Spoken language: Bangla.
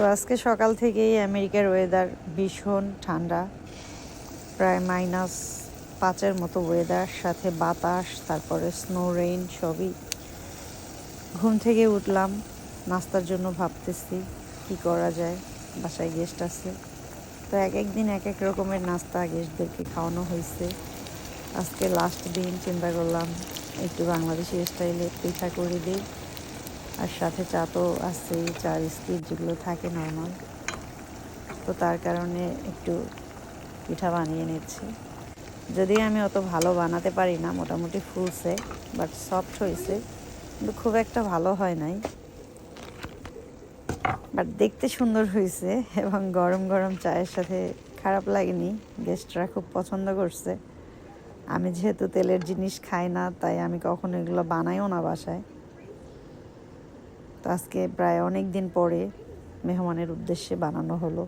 তো আজকে সকাল থেকেই আমেরিকার ওয়েদার ভীষণ ঠান্ডা, প্রায় মাইনাস পাঁচের মতো ওয়েদার সাথে বাতাস, তারপরে স্নো রেইন সবই। ঘুম থেকে উঠলাম, নাস্তার জন্য ভাবতেছি, কি করা যায়, বাসায় গেস্ট আছে। তো এক এক দিন এক এক রকমের নাস্তা গেস্টদেরকে খাওয়ানো হয়েছে। আজকে লাস্ট দিন চিন্তা করলাম, একটু বাংলাদেশি স্টাইলে পিঠা করে দিই। আর সাথে চা তো আছেই, চা, বিস্কিট যেগুলো থাকে নর্মাল তো তার কারণে একটু পিঠা বানিয়ে নিচ্ছি। যদি আমি অত ভালো বানাতে পারি না, মোটামুটি ফুলছে বাট সফট হয়েছে। কিন্তু খুব একটা ভালো হয় নাই। বাট দেখতে সুন্দর হয়েছে এবং গরম গরম চায়ের সাথে খারাপ লাগেনি। গেস্টরা খুব পছন্দ করছে। আমি যেহেতু তেলের জিনিস খাই না, তাই আমি কখনো এগুলো বানাইও না বাসায়। আজকে প্রায় অনেক দিন পরে মেহমানের উদ্দেশ্যে বানানো হলো।